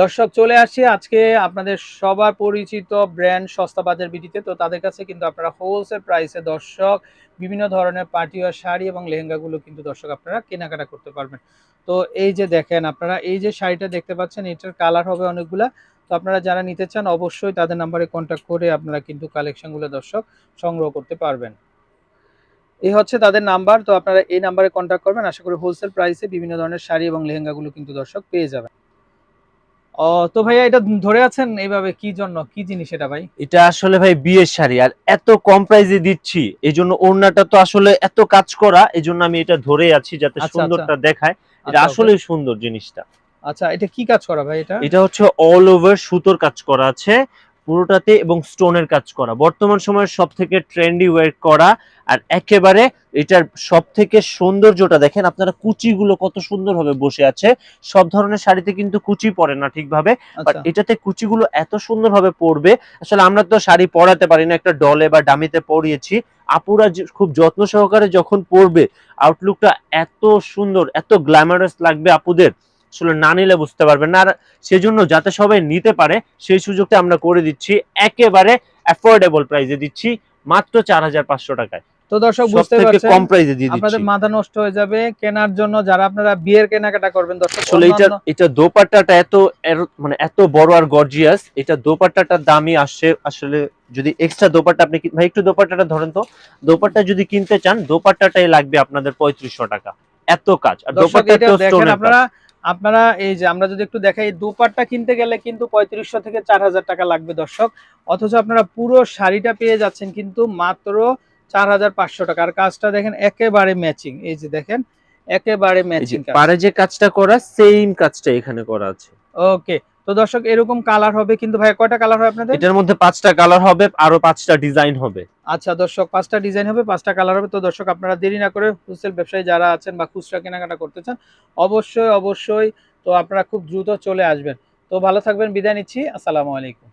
দর্শক, চলে আসি আজকে আপনাদের সবার পরিচিত ব্র্যান্ড সস্তা বাজার বিটিতে। তো তাদের কাছে কিন্তু আপনারা হোলসেল প্রাইসে দর্শক, বিভিন্ন ধরনের পার্টিওয়ার শাড়ি এবং লেহেঙ্গাগুলো কিন্তু দর্শক আপনারা কেনাকাটা করতে পারবেন। তো এই যে দেখেন আপনারা, এই যে শাড়িটা দেখতে পাচ্ছেন, এটার কালার হবে অনেকগুলা। তো আপনারা যারা নিতে চান, অবশ্যই তাদের নাম্বারে কন্ট্যাক্ট করে আপনারা কিন্তু কালেকশনগুলো দর্শক সংগ্রহ করতে পারবেন। এই হচ্ছে তাদের নাম্বার তো আপনারা এই নাম্বারে কন্ট্যাক্ট করবেন। আশা করি হোলসেল প্রাইসে বিভিন্ন ধরনের শাড়ি এবং লেহেঙ্গাগুলো কিন্তু দর্শক পেয়ে যাবেন। ও তো ভাইয়া এটা ধরে আছেন এইভাবে কি জন্য? কি জিনিস এটা ভাই? এটা আসলে ভাই বিয়ের শাড়ি আর এত কম প্রাইসে দিচ্ছি এই জন্য ওড়নাটা তো আসলে এত কাজ করা এই জন্য আমি এটা ধরে আছি যাতে আচ্ছা, সুন্দরটা দেখায়। এটা আচ্ছা, আসলে সুন্দর জিনিসটা। আচ্ছা এটা কি কাজ করা ভাই এটা? এটা হচ্ছে অল ওভার সুতোর কাজ করা আছে। পুরোটাতে এবং স্টোনের কাজ করা। বর্তমান সময়ের সব থেকে ট্রেন্ডি ওয়ার করা আর একেবারে এটার সব থেকে সৌন্দর্যটা দেখেন আপনারা কুচিগুলো কত সুন্দর সুন্দরভাবে বসে আছে। সব ধরনের শাড়িতে কিন্তু কুচি পরে না ঠিকভাবে বাট আচ্ছা। এটাতে কুচিগুলো এত সুন্দর সুন্দরভাবে পড়বে আসলে আমরা তো শাড়ি পরাতে পারি না একটা ডলে বা ডামিতে পরিয়েছি। আপুরা খুব যত্ন সহকারে যখন পরবে আউটলুকটা এত সুন্দর এত গ্ল্যামারাস লাগবে আপুদের। আসলে না নিলে বুঝতে পারবেন না। আর সেজন্য যাতে সবাই নিতে পারে সেই সুযোগটা আমরা করে দিচ্ছি। একেবারে অ্যাফোর্ডেবল প্রাইসে দিচ্ছি মাত্র চার হাজার পাঁচশো টাকায়। তো দর্শক বুঝতে পারছেন কম প্রাইসে দিয়ে দিচ্ছি। আপনাদের মাথা নষ্ট হয়ে যাবে কেনার জন্য যারা আপনারা বিয়ের কেনাকাটা করবেন দর্শক আসলে এটা এটা দোপাট্টাটা এত মানে এত বড় আর গর্জিয়াস এটা দোপাট্টাটার দামই আসছে। আসলে যদি এক্সট্রা দোপাট্টা আপনি ভাই একটু দোপাট্টাটা ধরেন তো। দোপাট্টা যদি কিনতে চান দোপাট্টাটাই লাগবে আপনাদের পঁয়ত্রিশশো টাকা। এত কাজ। আর দোপাট্টাতেও দেখেন আপনারা আপনারা এই যে আমরা যদি একটু দেখাই দুপাট্টা কিনতে গেলে কিন্তু পঁয়ত্রিশশো থেকে চার হাজার টাকা লাগবে দর্শক। অথচ আপনারা পুরো শাড়িটা পেয়ে যাচ্ছেন কিন্তু মাত্র চার হাজার পাঁচশো টাকা। আর কাজটা দেখেন একেবারে ম্যাচিং এই যে দেখেন একেবারে ম্যাচিং পারে যে কাজটা করা সেম কাজটা এখানে করা আছে। ওকে তো দর্শক এরকম কালার হবে কিন্তু ভাই কয়টা কালার হবে আপনাদের? এটার মধ্যে পাঁচটা কালার হবে আরও পাঁচটা ডিজাইন হবে। আচ্ছা দর্শক, পাঁচটা ডিজাইন হবে, পাঁচটা কালার হবে। তো দর্শক, আপনারা দেরি না করে হোলসেল ব্যবসায়ী যারা আছেন বা খুচরা কেনাকাটা করতে চান, অবশ্যই অবশ্যই তো আপনারা খুব দ্রুত চলে আসবেন। তো ভালো থাকবেন, বিদায় নিচ্ছি। আসসালামু আলাইকুম।